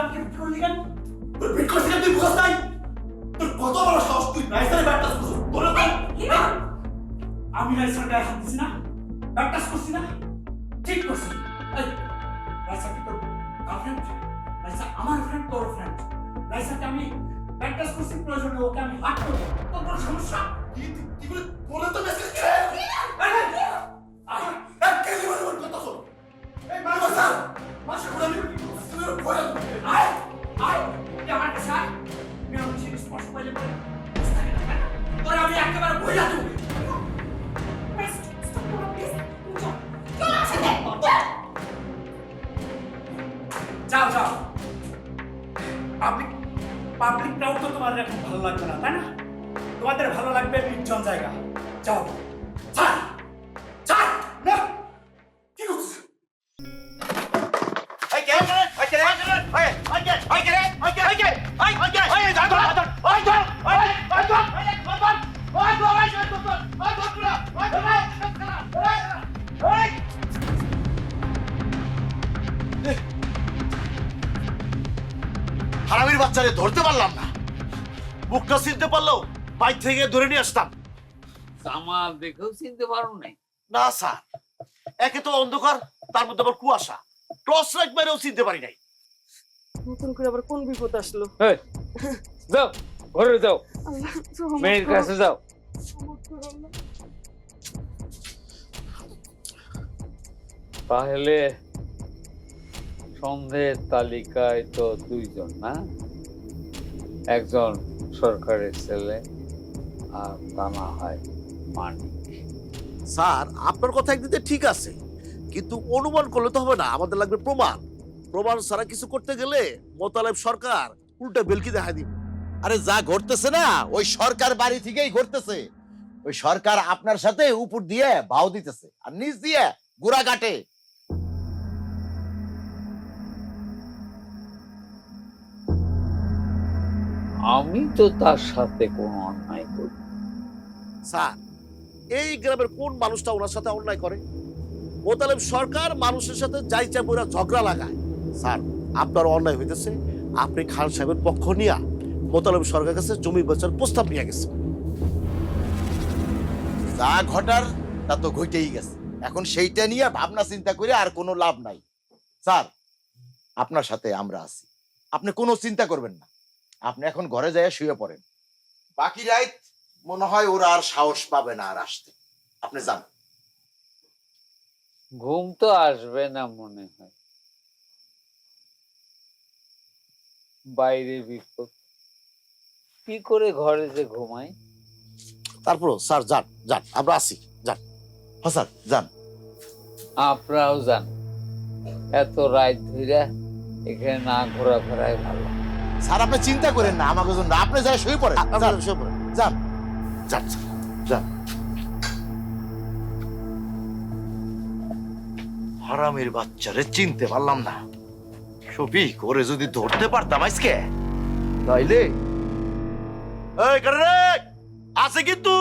আমাকে বিক্রি করলি কেন তোর বিট করছিস তুই বুঝাস নাই? তোর কত বড় সাহস? তুই রাইসারে ব্যাটটা করছিস তোর তো। আমি রাইসার গায়ে হাত দিছি না ব্যাপটাস করছি না। ঠিক করছি। রাইসা কি তোর গার্লফ্রেন্ড রাইসা আমার ফ্রেন্ড তোর ফ্রেন্ড রাইসাকে আমি ব্যাপটাস করছি প্রয়োজনে ওকে আমি হাত করব তোর কোনো সমস্যা? কি কি করে বলে তো যাও যাও। পাবলিক পাবলিক ক্রাউড তো তোমাদের এখন ভালো লাগবে না তাই না? তোমাদের ভালো লাগবে নির্জন জায়গা। যাও। ছাড়! ছাড়! না! কি করছিস? কে? কে কে কে? কে? কে? কে? হারামির বাচ্চারে ধরতে পারলাম না। মুখটা চিনতে পারলেও বাইক থেকে ধরে নিয়ে আসতাম। সামাল দেখেও চিনতে পারো নাই। না স্যার। একে তো অন্ধকার তার মধ্যে আবার কুয়াশা। টর্চ লাইট মেরেও চিনতে পারি নাই। নতুন করে আবার কোন বিপদ আসলো? এই, যাও ঘরে যাও। মেয়ের কাছে যাও। তাহলে সন্দেহের তালিকায় তো দুইজন না? একজন সরকারের ছেলে আর তা না হয় মানিক। স্যার, আপনার কথা একদিকে ঠিক আছে, কিন্তু অনুমান করলে তো হবে না, আমাদের লাগবে প্রমাণ। প্রমাণ ছাড়া কিছু করতে গেলে মোতালেব সরকার উল্টা বেলকি দেখা দিবে। আরে যা ঘটতেছে না, ওই সরকার বাড়ি থেকেই ঘটতেছে। ওই সরকার আপনার সাথে উপর দিয়ে ভাও দিতেছে, আর নিচ দিয়ে গুড়া কাটে আমি তো তার সাথে কোনো অন্যায় করি। স্যার, এই গ্রামের কোন মানুষটা ওনার সাথে অন্যায় করে? মোতালেব সরকার মানুষের সাথে যাইচা বইরা ঝগড়া লাগায়। স্যার, আপনার অন্যায় হইতেছে, আপনি খান সাহেবের পক্ষ নিয়া মোতালেব সরকার কাছে জমি বেচার প্রস্তাব নিয়ে গেছে। যা ঘটার, তা তো ঘটেই গেছে। এখন সেইটা নিয়ে ভাবনা চিন্তা করে আর কোনো লাভ নাই। স্যার, আপনার সাথে আমরা আছি। আপনি কোনো চিন্তা করবেন না। আপনি এখন ঘরে যায় শুয়ে পড়েন। বাকি রাত মনে হয় ওরা আর সাহস পাবে না আর আসতে। আপনি যান। ঘুম তো আসবে না মনে হয়। বাইরে বিপদ কি করে ঘরে যে ঘুমাই? তারপর স্যার যান যান আমরা আসি যান। হ্যাঁ স্যার যান। আপনারাও যান। এত রাত ধইরা এখানে না ঘোরাফেরাই ভালো। স্যার আপনি চিন্তা করেন না আমাকে জন্য আপনি যায় শুয়ে পড়েন। যান, শুয়ে পড়েন। যান। যান যান। হারামের বাচ্চারে চিনতে পারলাম না। শফিক ওরে যদি ধরতে পারতাম আজকে তাইলে এই কারে রে আছে কিন্তু।